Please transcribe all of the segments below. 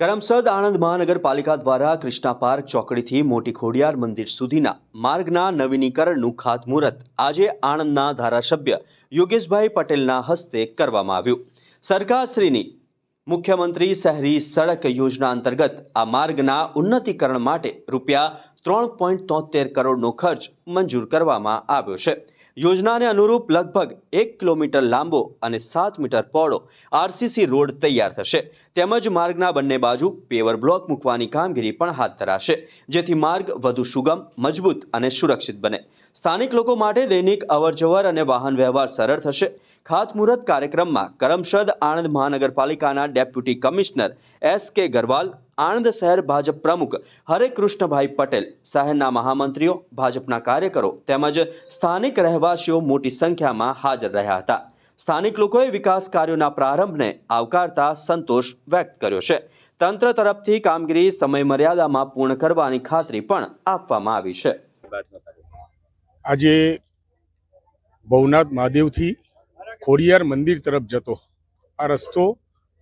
કરમસદ આણંદ મહાનગરપાલિકા દ્વારા કૃષ્ણા પાર્ક ચોકડીથી મોટી ખોડિયાર મંદિર સુધીના માર્ગના નવીનીકરણનું ખાતમુહૂર્ત આજે આણંદના ધારાસભ્ય યોગેશભાઈ પટેલના હસ્તે કરવામાં આવ્યું. સરકારશ્રીની મુખ્યમંત્રી શહેરી સડક યોજના અંતર્ગત આ માર્ગના ઉન્નતીકરણ માટે રૂપિયા ત્રણ પોઈન્ટ તોતેર કરોડનો ખર્ચ મંજૂર કરવામાં આવ્યો છે. યોજનાને અનુરૂપ લગભગ એક કિલોમીટર લાંબો અને સાત મીટર પહોળો આરસીસી રોડ તૈયાર થશે. તેમજ માર્ગના બંને બાજુ પેવર બ્લોક મૂકવાની કામગીરી પણ હાથ ધરાશે, જેથી માર્ગ વધુ સુગમ, મજબૂત અને સુરક્ષિત બને. સ્થાનિક લોકો માટે દૈનિક અવરજવર અને વાહન વ્યવહાર સરળ થશે. ખાતમુહૂર્ત કાર્યક્રમમાં કરમસદ આણંદ મહાનગરપાલિકાના ડેપ્યુટી કમિશનર એસ કે ગરવાલ આણંદ શહેર ભાજપ પ્રમુખ હરેકૃષ્ણભાઈ પટેલ શહેરના મહામંત્રીઓ, ભાજપના કાર્યકરો તેમજ સ્થાનિક રહેવાસીઓ મોટી સંખ્યામાં હાજર રહ્યા હતા. સ્થાનિક લોકોએ વિકાસ કાર્યોના પ્રારંભને આવકારતા સંતોષ વ્યક્ત કર્યો છે. તંત્ર તરફથી કામગીરી સમય મર્યાદામાં પૂર્ણ કરવાની ખાતરી પણ આપવામાં આવી છે. આજે ભવનાથ મહાદેવથી ખોડિયાર મંદિર તરફ જતો આ રસ્તો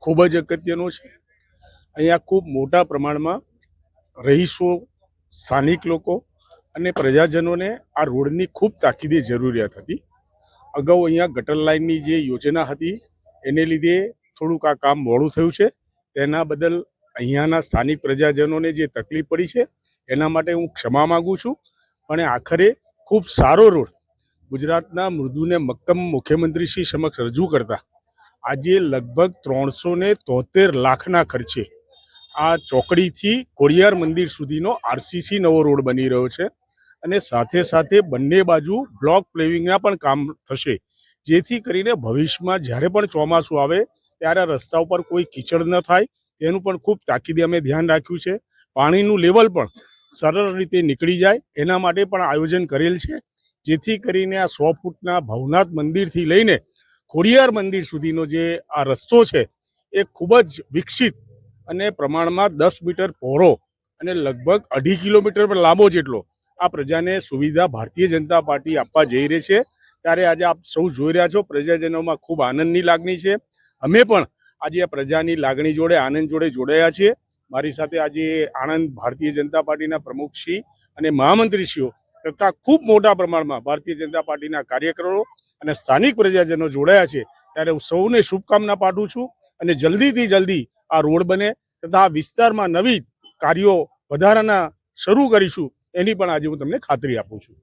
ખૂબ જ અગત્યનો છે. અહીંયા ખૂબ મોટા પ્રમાણમાં રહીશો, સ્થાનિક લોકો અને પ્રજાજનોને આ રોડની ખૂબ તાકીદે જરૂરિયાત હતી. અગાઉ અહીંયા ગટર લાઇનની જે યોજના હતી, એને લીધે થોડુંક આ કામ મોડું થયું છે. તેના બદલ અહીંયાના સ્થાનિક પ્રજાજનોને જે તકલીફ પડી છે, એના માટે હું ક્ષમા માગું છું. પણ આખરે ખૂબ સારો રોડ ગુજરાતના મૃદુને મક્કમ મુખ્યમંત્રીશ્રી સમક્ષ રજૂ કરતા આજે લગભગ ત્રણસો ને તોતેર લાખના ખર્ચે આ ચોકડીથી કોરિયાર મંદિર સુધીનો આરસીસી નવો રોડ બની રહ્યો છે અને સાથે સાથે બંને બાજુ બ્લોક પ્લેવિંગના પણ કામ થશે. જેથી કરીને ભવિષ્યમાં જ્યારે પણ ચોમાસું આવે, ત્યારે રસ્તા ઉપર કોઈ કીચડ ન થાય. તેનું પણ ખૂબ તાકીદે અમે ધ્યાન રાખ્યું છે. પાણીનું લેવલ પણ સરળ રીતે નીકળી જાય. એના માટે પણ આયોજન કરેલ છે. જેથી કરીને આ સો ફૂટના ભવનાથ મંદિરથી લઈને ખોડિયાર મંદિર સુધીનો જે આ રસ્તો છે, એ ખૂબ જ વિકસિત અને પ્રમાણમાં દસ મીટર પહોળો અને લગભગ અઢી કિલોમીટર પર લાંબો જેટલો આ પ્રજાને સુવિધા ભારતીય જનતા પાર્ટી આપવા જઈ રહી છે. ત્યારે આજે આપ સૌ જોઈ રહ્યા છો, પ્રજાજનોમાં ખૂબ આનંદની લાગણી છે. અમે પણ આજે આ પ્રજાની લાગણી જોડે, આનંદ જોડે જોડાયા છીએ. મારી સાથે આજે આણંદ ભારતીય જનતા પાર્ટીના પ્રમુખશ્રી અને મહામંત્રીશ્રીઓ તથા ખૂબ મોટા પ્રમાણમાં ભારતીય જનતા પાર્ટીના કાર્યકરો અને સ્થાનિક પ્રજાજનો જોડાયા છે. ત્યારે હું સૌને શુભકામના પાઠવું છું અને જલ્દીથી જલ્દી આ રોડ બને તથા આ વિસ્તારમાં નવી કાર્યો વધારાના શરૂ કરીશું એની પણ આજે હું તમને ખાતરી આપું છું.